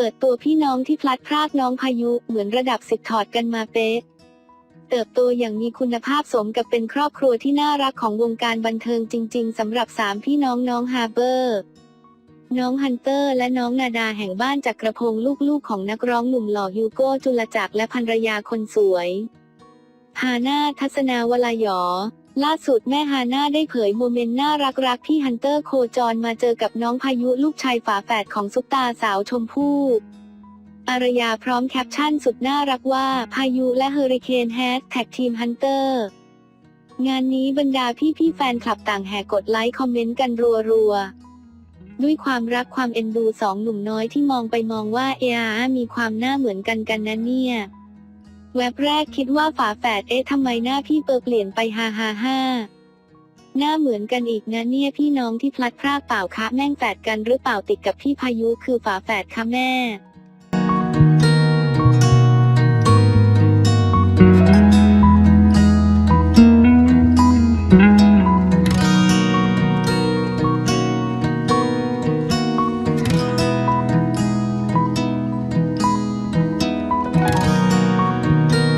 เปิดตัวพี่น้องที่พลัดพรากน้องพายุเหมือนระดับสิทธิ์ถอดกันมาเป๊ะเติบโตอย่างมีคุณภาพสมกับเป็นครอบครัวที่น่ารักของวงการบันเทิงจริง ๆสำหรับสามพี่น้องน้องฮาร์เบอร์ น้องฮันเตอร์และน้องนาดาแห่งบ้านจักรพงศ์ลูกๆ ของนักร้องหนุ่มหล่อฮิวโก้จุลจักรและภรรยาคนสวยฮาน่าทัศนาวลายอ ล่าสุดแม่ฮาน่าได้เผยโมเมนต์น่ารักๆที่ฮันเตอร์โคจรมาเจอกับน้องพายุลูกชายฝาแฝดของซุปตาสาวชมพู่อารยาพร้อมแคปชั่นสุดน่ารักว่าพายุและเฮอริเคนแฮชแท็กทีมฮันเตอร์งานนี้บรรดาพี่ๆแฟนคลับต่างแห่กดไลค์คอมเมนต์กันรัวๆ ด้วยความรักความเอ็นดูสองหนุ่มน้อยที่มองไปมองว่าเออามีความหน้าเหมือนกันกันนะเนี่ย แวบแรกคิดว่าฝาแฝดเอ๊ะทำไมหน้าพี่เปอร์เปลี่ยนไปฮ่าฮ่าฮ่าหน้าเหมือนกันอีกนะเนี่ยพี่น้องที่พลัดพรากเปล่าคะแม่งแฝดกันหรือเปล่าติดกับพี่พายุคือฝาแฝดคะแม่